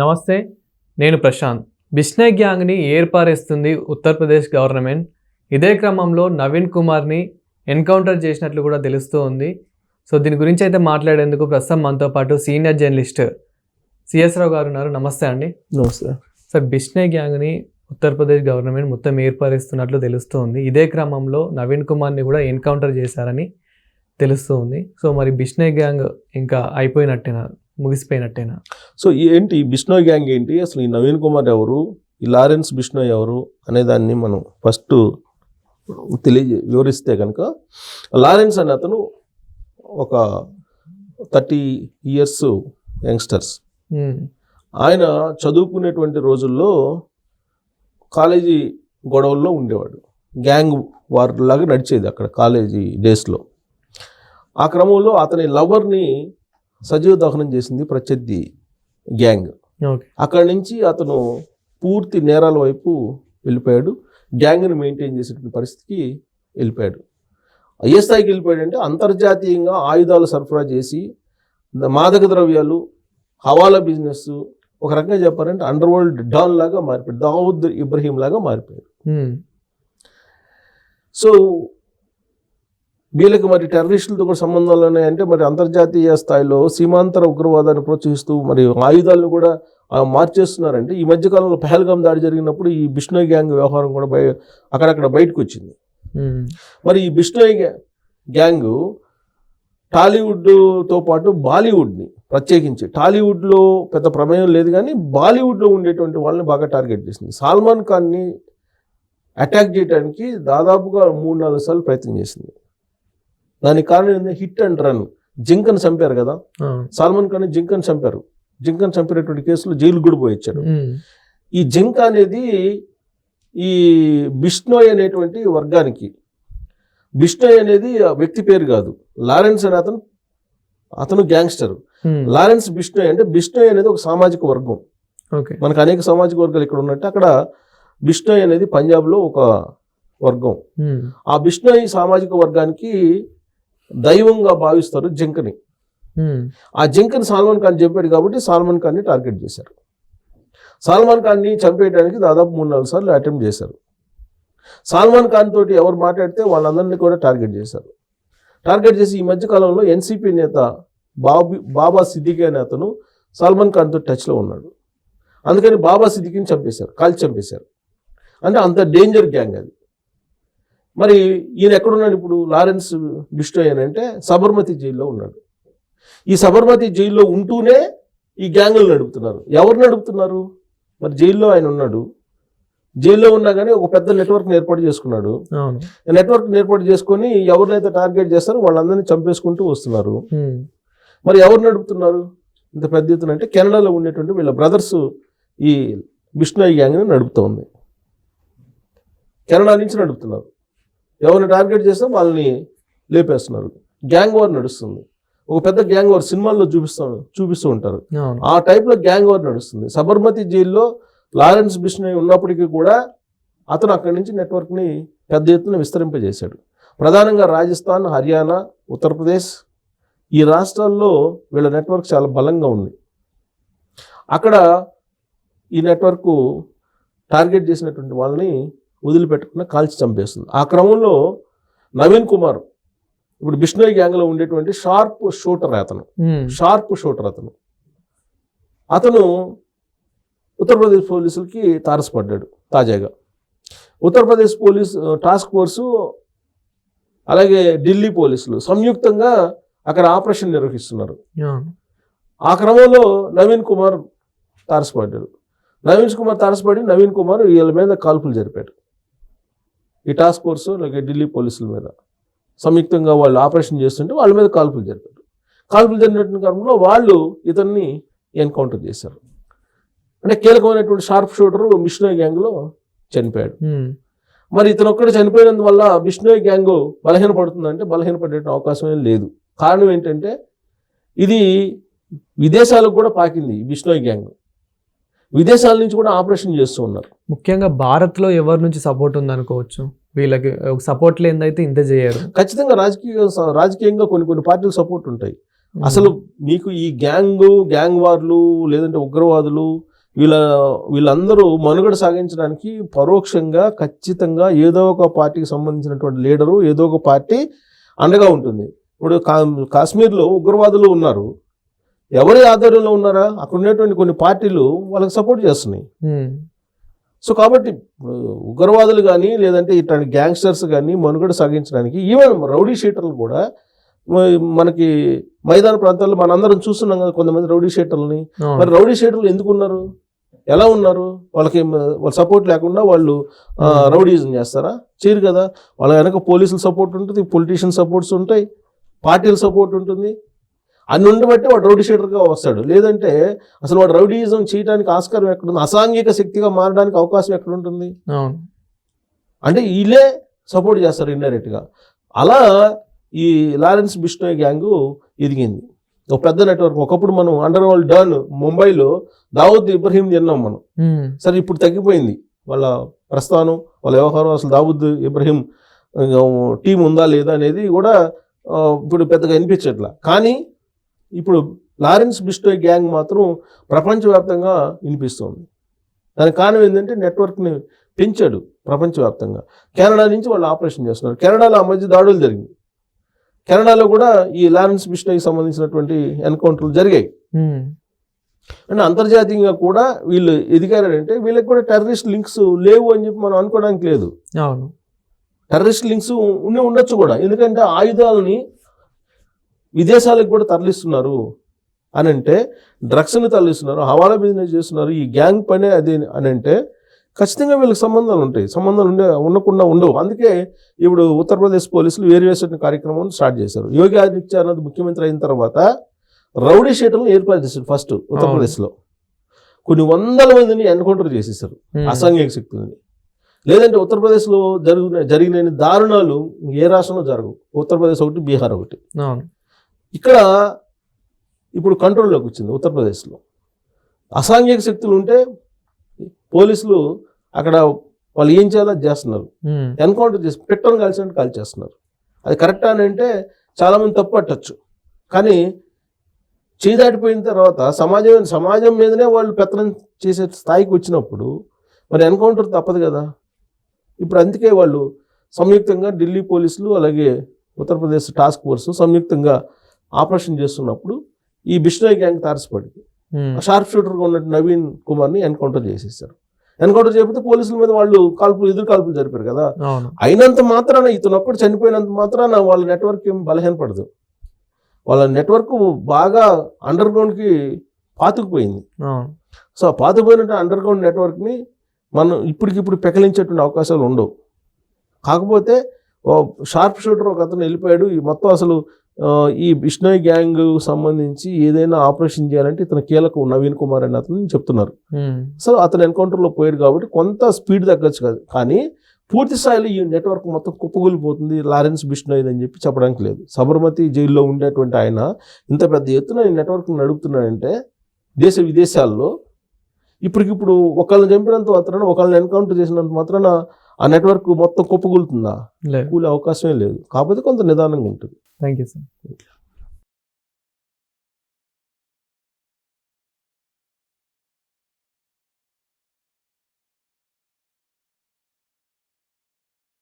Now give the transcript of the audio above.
నమస్తే నేను ప్రశాంత్. బిష్నే గ్యాంగ్ని ఏర్పారేస్తుంది ఉత్తరప్రదేశ్ గవర్నమెంట్. ఇదే క్రమంలో నవీన్ కుమార్ని ఎన్కౌంటర్ చేసినట్లు కూడా తెలుస్తూ ఉంది. సో దీని గురించి అయితే మాట్లాడేందుకు ప్రస్తుతం మనతో పాటు సీనియర్ జర్నలిస్ట్ సిఎస్ రావు గారు ఉన్నారు. నమస్తే అండి. నమస్తే. సార్ బిష్నే గ్యాంగ్ని ఉత్తరప్రదేశ్ గవర్నమెంట్ మొత్తం ఏర్పరుస్తున్నట్లు తెలుస్తూ ఉంది. ఇదే క్రమంలో నవీన్ కుమార్ని కూడా ఎన్కౌంటర్ చేశారని తెలుస్తూ ఉంది. సో మరి బిష్నే గ్యాంగ్ ఇంకా అయిపోయినట్టేనా? ముగిసిపోయినట్టేనా? సో ఏంటి ఈ బిష్నోయ్ గ్యాంగ్ ఏంటి? అసలు ఈ నవీన్ కుమార్ ఎవరు? ఈ లారెన్స్ బిష్నోయ్ ఎవరు? అనే దాన్ని మనం ఫస్ట్ తెలియ వివరిస్తే కనుక లారెన్స్ అనే అతను ఒక థర్టీ ఇయర్స్ యంగ్స్టర్స్. ఆయన చదువుకునేటువంటి రోజుల్లో కాలేజీ గొడవల్లో ఉండేవాడు. గ్యాంగ్ వార్ లాగా నడిచేది అక్కడ కాలేజీ డేస్లో. ఆ క్రమంలో అతని లవర్ని సజీవ దహనం చేసింది ప్రత్యర్థి గ్యాంగ్. అక్కడి నుంచి అతను పూర్తి నేరాల వైపు వెళ్ళిపోయాడు. గ్యాంగ్ని మెయింటైన్ చేసేటువంటి పరిస్థితికి వెళ్ళిపోయాడు. ఏ స్థాయికి వెళ్ళిపోయాడంటే అంతర్జాతీయంగా ఆయుధాలు సరఫరా చేసి మాదక ద్రవ్యాలు హవాలా బిజినెస్ ఒక రకంగా చెప్పారంటే అండర్ వరల్డ్ డాన్ లాగా మారిపోయాడు. దావుద్ ఇబ్రహీం లాగా మారిపోయాడు. సో వీళ్ళకి మరి టెర్రరిస్టులతో కూడా సంబంధాలు ఉన్నాయంటే మరి అంతర్జాతీయ స్థాయిలో సీమాంతర ఉగ్రవాదాన్ని ప్రోత్సహిస్తూ మరి ఆయుధాలను కూడా మార్చేస్తున్నారంటే ఈ మధ్యకాలంలో పహల్గాం దాడి జరిగినప్పుడు ఈ బిష్ణోయ్ గ్యాంగ్ వ్యవహారం కూడా బయ అక్కడక్కడ బయటకు వచ్చింది మరి ఈ బిష్ణోయ్ గ్యా- గ్యాంగ్ టాలీవుడ్తో పాటు బాలీవుడ్ని ప్రత్యేకించి టాలీవుడ్లో పెద్ద ప్రమేయం లేదు కానీ బాలీవుడ్లో ఉండేటువంటి వాళ్ళని బాగా టార్గెట్ చేసింది. సల్మాన్ ఖాన్ని అటాక్ చేయడానికి దాదాపుగా మూడు నాలుగు సార్లు ప్రయత్నం చేసింది. దానికి కారణం ఏంటంటే హిట్ అండ్ రన్. జింకన్ చంపారు కదా. సల్మాన్ ఖాన్ జింకన్ చంపారు. జింకన్ చంపినటువంటి కేసులో జైలు కూడా పోయి వచ్చాడు ఉమ్, ఈ జింక అనేది ఈ బిష్నోయ్ అనేటువంటి వర్గానికి. బిష్నోయ్ అనేది వ్యక్తి పేరు కాదు. లారెన్స్ అనే అతను అతను గ్యాంగ్స్టర్. లారెన్స్ బిష్నోయ్ అంటే బిష్నోయ్ అనేది ఒక సామాజిక వర్గం. మనకు అనేక సామాజిక వర్గాలు ఇక్కడ ఉన్నట్టు అక్కడ బిష్నోయ్ అనేది పంజాబ్లో ఒక వర్గం. ఆ బిష్నోయ్ సామాజిక వర్గానికి దైవంగా భావిస్తారు జింకని. ఆ జింకని సల్మాన్ ఖాన్ చంపాడు కాబట్టి సల్మాన్ ఖాన్ని టార్గెట్ చేశారు. సల్మాన్ ఖాన్ని చంపేయడానికి దాదాపు మూడు నాలుగు సార్లు అటెంప్ట్ చేశారు. సల్మాన్ ఖాన్ తోటి ఎవరు మాట్లాడితే వాళ్ళందరినీ కూడా టార్గెట్ చేశారు. టార్గెట్ చేసి ఈ మధ్య కాలంలో ఎన్సీపీ నేత బాబీ బాబా సిద్దికి అనే అతను సల్మాన్ ఖాన్ తోటి టచ్లో ఉన్నాడు. అందుకని బాబా సిద్దికిని చంపేశారు కాల్చి చంపేశారు. అంటే అంత డేంజర్ గ్యాంగ్ అది. మరి ఈయన ఎక్కడున్నాడు ఇప్పుడు? లారెన్స్ అని అంటే సబర్మతి జైల్లో ఉన్నాడు. ఈ సబర్మతి జైల్లో ఉంటూనే ఈ గ్యాంగులు నడుపుతున్నారు. ఎవరు నడుపుతున్నారు? మరి జైల్లో ఆయన ఉన్నాడు. జైల్లో ఉన్నా కానీ ఒక పెద్ద నెట్వర్క్ని ఏర్పాటు చేసుకున్నాడు. నెట్వర్క్ని ఏర్పాటు చేసుకొని ఎవరినైతే టార్గెట్ చేస్తారో వాళ్ళందరినీ చంపేసుకుంటూ వస్తున్నారు. మరి ఎవరు నడుపుతున్నారు? ఇంత పెద్ద ఎత్తున అంటే కెనడాలో ఉండేటువంటి వీళ్ళ బ్రదర్స్ ఈ బిష్ణోయ్ గ్యాంగ్ని నడుపుతూ ఉంది కెనడా నుంచి నడుపుతున్నారు. ఎవరిని టార్గెట్ చేస్తే వాళ్ళని లేపేస్తున్నారు. గ్యాంగ్ వార్ నడుస్తుంది. ఒక పెద్ద గ్యాంగ్ వార్ సినిమాల్లో చూపిస్తూ చూపిస్తూ ఉంటారు. ఆ టైప్లో గ్యాంగ్ వార్ నడుస్తుంది. సబర్మతి జైల్లో లారెన్స్ బిష్ణోయ్ ఉన్నప్పటికీ కూడా అతను అక్కడి నుంచి నెట్వర్క్ని పెద్ద ఎత్తున విస్తరింపజేశాడు. ప్రధానంగా రాజస్థాన్ హర్యానా ఉత్తరప్రదేశ్ ఈ రాష్ట్రాల్లో వీళ్ళ నెట్వర్క్ చాలా బలంగా ఉంది. అక్కడ ఈ నెట్వర్క్ టార్గెట్ చేసినటువంటి వాళ్ళని వదిలిపెట్టకుండా కాల్చి చంపేస్తుంది. ఆ క్రమంలో నవీన్ కుమార్ ఇప్పుడు బిష్ణోయ్ గ్యాంగ్లో ఉండేటువంటి షార్ప్ షూటర్ అతను. షార్ప్ షూటర్ అతను. అతను ఉత్తరప్రదేశ్ పోలీసులకి తారసపడ్డాడు తాజాగా. ఉత్తరప్రదేశ్ పోలీస్ టాస్క్ ఫోర్సు అలాగే ఢిల్లీ పోలీసులు సంయుక్తంగా అక్కడ ఆపరేషన్ నిర్వహిస్తున్నారు. ఆ క్రమంలో నవీన్ కుమార్ తారసపడ్డాడు. నవీన్ కుమార్ తారసపడి నవీన్ కుమార్ వీళ్ళ మీద కాల్పులు జరిపాడు. ఈ టాస్క్ ఫోర్స్ అలాగే ఢిల్లీ పోలీసుల మీద సంయుక్తంగా వాళ్ళు ఆపరేషన్ చేస్తుంటే వాళ్ళ మీద కాల్పులు జరిపారు. కాల్పులు జరిగినటువంటి క్రమంలో వాళ్ళు ఇతన్ని ఎన్కౌంటర్ చేశారు. అంటే కీలకమైనటువంటి షార్ప్ షూటర్ మిషనరీ గ్యాంగ్లో చనిపోయాడు. ఉమ్, మరి ఇతను ఒక్కడు చనిపోయినందువల్ల బిష్ణోయ్ గ్యాంగ్ బలహీనపడుతుందంటే బలహీనపడే అవకాశం ఏం లేదు. కారణం ఏంటంటే ఇది విదేశాలకు కూడా పాకింది బిష్ణోయ్ గ్యాంగ్ విదేశాల నుంచి కూడా ఆపరేషన్ చేస్తూ ఉన్నారు. ముఖ్యంగా భారత్లో ఎవరి నుంచి సపోర్ట్ ఉందనుకోవచ్చు? వీళ్ళకి సపోర్ట్ లేనిదైతే ఇంత చేయరు. ఖచ్చితంగా రాజకీయ రాజకీయంగా కొన్ని కొన్ని పార్టీలు సపోర్ట్ ఉంటాయి. అసలు మీకు ఈ గ్యాంగ్ గ్యాంగ్ వార్లు లేదంటే ఉగ్రవాదులు వీళ్ళ వీళ్ళందరూ మనుగడ సాగించడానికి పరోక్షంగా ఖచ్చితంగా ఏదో ఒక పార్టీకి సంబంధించినటువంటి లీడరు ఏదో ఒక పార్టీ అండగా ఉంటుంది. ఇప్పుడు కా కాశ్మీర్లో ఉగ్రవాదులు ఉన్నారు. ఎవరి ఆధ్వర్యంలో ఉన్నారా? అక్కడ ఉన్నటువంటి కొన్ని పార్టీలు వాళ్ళకి సపోర్ట్ చేస్తున్నాయి. సో కాబట్టి ఉగ్రవాదులు కానీ లేదంటే ఇట్లాంటి గ్యాంగ్స్టర్స్ కానీ మనుగడ సాగించడానికి ఈవెన్ రౌడీ షీటర్లు కూడా మనకి మైదాన ప్రాంతాల్లో మనందరం చూస్తున్నాం కదా కొంతమంది రౌడీ షీటర్లని. మరి రౌడీ షీటర్లు ఎందుకు ఉన్నారు? ఎలా ఉన్నారు? వాళ్ళకి వాళ్ళ సపోర్ట్ లేకుండా వాళ్ళు. రౌడీజం చేస్తారా? చేయరు కదా. వాళ్ళ వెనక పోలీసుల సపోర్ట్ ఉంటుంది పొలిటీషియన్ సపోర్ట్స్ ఉంటాయి పార్టీల సపోర్ట్ ఉంటుంది. అన్ని ఉండబట్టి వాడు రౌడీ షీటర్గా వస్తాడు. లేదంటే అసలు వాడు రౌడీయిజం చేయడానికి ఆస్కారం ఎక్కడుంది? అసాంఘిక శక్తిగా మారడానికి అవకాశం ఎక్కడుంటుంది? అంటే వీళ్ళే సపోర్ట్ చేస్తారు ఇండైరెక్ట్గా. అలా ఈ లారెన్స్ బిష్నోయ్ గ్యాంగ్ ఎదిగింది. ఒక పెద్ద నెట్వర్క్. ఒకప్పుడు మనం అండర్ వరల్డ్ డన్ ముంబైలో దావూద్ ఇబ్రహీం తిన్నాం మనం. సరే ఇప్పుడు తగ్గిపోయింది. వాళ్ళ ప్రస్థానం వాళ్ళ వ్యవహారం అసలు దావూద్ ఇబ్రహీం టీం ఉందా లేదా అనేది కూడా ఇప్పుడు పెద్దగా వినిపించట్లా కానీ ఇప్పుడు లారెన్స్ బిస్టోయ్ గ్యాంగ్ మాత్రం ప్రపంచవ్యాప్తంగా వినిపిస్తుంది. దానికి కారణం ఏంటంటే నెట్వర్క్ని పెంచాడు ప్రపంచవ్యాప్తంగా. కెనడా నుంచి వాళ్ళు ఆపరేషన్ చేస్తున్నారు. కెనడాలో ఆ మధ్య దాడులు జరిగింది కెనడాలో కూడా ఈ లారెన్స్ బిస్టోయ్కి సంబంధించినటువంటి ఎన్కౌంటర్లు జరిగాయి. అంటే అంతర్జాతీయంగా కూడా వీళ్ళు ఎదిగారంటే వీళ్ళకి కూడా టెర్రరిస్ట్ లింక్స్ లేవు అని చెప్పి మనం అనుకోవడానికి లేదు. అవును. టెర్రరిస్ట్ లింక్స్ ఉండే ఉండొచ్చు కూడా. ఎందుకంటే ఆయుధాలని విదేశాలకు కూడా తరలిస్తున్నారు అని అంటే డ్రగ్స్ని తరలిస్తున్నారు హవాలా బిజినెస్ చేస్తున్నారు ఈ గ్యాంగ్ పనే అది అని అంటే ఖచ్చితంగా వీళ్ళకి సంబంధాలు ఉంటాయి. సంబంధాలు ఉండే ఉండకుండా ఉండవు. అందుకే ఇప్పుడు ఉత్తరప్రదేశ్ పోలీసులు వేరియేషన్ కార్యక్రమం స్టార్ట్ చేశారు. యోగి ఆదిత్యనాథ్ ముఖ్యమంత్రి అయిన తర్వాత రౌడీ షీటర్లను ఏర్పాటు చేశారు ఫస్ట్ ఉత్తరప్రదేశ్లో కొన్ని వందల మందిని ఎన్కౌంటర్ చేసేసారు అసాంఘిక శక్తులని. లేదంటే ఉత్తరప్రదేశ్లో జరిగిన జరిగిన దారుణాలు ఏ రాష్ట్రంలో జరగవు. ఉత్తరప్రదేశ్ ఒకటి బీహార్ ఒకటి. ఇక్కడ ఇప్పుడు కంట్రోల్లోకి వచ్చింది ఉత్తరప్రదేశ్లో. అసాంఘిక శక్తులు ఉంటే పోలీసులు అక్కడ వాళ్ళు ఏం చేయాలో చేస్తున్నారు. ఎన్కౌంటర్ చేసి పెట్టని కలిసినట్టు కాల్ చేస్తున్నారు అది కరెక్ట్ అని అంటే చాలామంది తప్పు పట్టచ్చు. కానీ చేయి దాటిపోయిన తర్వాత సమాజం సమాజం మీదనే వాళ్ళు పెత్తనం చేసే స్థాయికి వచ్చినప్పుడు మరి ఎన్కౌంటర్ తప్పదు కదా. ఇప్పుడు అందుకే వాళ్ళు సంయుక్తంగా ఢిల్లీ పోలీసులు అలాగే ఉత్తరప్రదేశ్ టాస్క్ ఫోర్స్ సంయుక్తంగా ఆపరేషన్ చేస్తున్నప్పుడు ఈ బిష్నోయ్ గ్యాంగ్ తారసపడింది. ఉమ్, షార్ప్ షూటర్గా ఉన్న నవీన్ కుమార్ని ఎన్కౌంటర్ చేసేసారు. ఎన్కౌంటర్ చేయకపోతే పోలీసుల మీద వాళ్ళు కాల్పులు ఎదురు కాల్పులు జరిపారు కదా. అయినంత మాత్రాన ఇతను ఒక్కడు చనిపోయినంత మాత్రాన వాళ్ళ నెట్వర్క్ ఏం బలహీనపడదు వాళ్ళ నెట్వర్క్ బాగా అండర్ గ్రౌండ్కి పాతుకుపోయింది సో ఆ పాతుకుపోయినట్టు అండర్ గ్రౌండ్ నెట్వర్క్ని మనం ఇప్పటికిప్పుడు పెకలించేటువంటి అవకాశాలు ఉండవు. కాకపోతే ఓ షార్ప్ షూటర్ ఒక అతను వెళ్ళిపోయాడు. ఈ మొత్తం అసలు ఈ బిష్నోయ్ గ్యాంగ్ సంబంధించి ఏదైనా ఆపరేషన్ చేయాలంటే ఇతను కీలకం నవీన్ కుమార్ అని అతను చెప్తున్నారు. సో అతను ఎన్కౌంటర్లో పోయాడు కాబట్టి కొంత స్పీడ్ తగ్గచ్చు కాదు. కానీ పూర్తి స్థాయిలో ఈ నెట్వర్క్ మొత్తం కుప్పగూలిపోతుంది లారెన్స్ బిష్నోయ్ అని చెప్పి చెప్పడానికి లేదు. సబర్మతి జైల్లో ఉండేటువంటి ఆయన ఇంత పెద్ద ఎత్తున ఈ నెట్వర్క్ నడుపుతున్నాడంటే దేశ విదేశాల్లో ఇప్పటికిప్పుడు ఒకళ్ళని చంపినంత మాత్రాన ఒకళ్ళని ఎన్కౌంటర్ చేసినంత మాత్రాన ఆ నెట్వర్క్ మొత్తం కుప్పగూలుతుందా కూలే అవకాశమే లేదు. కాకపోతే కొంత నిదానంగా ఉంటుంది. Thank you, sir.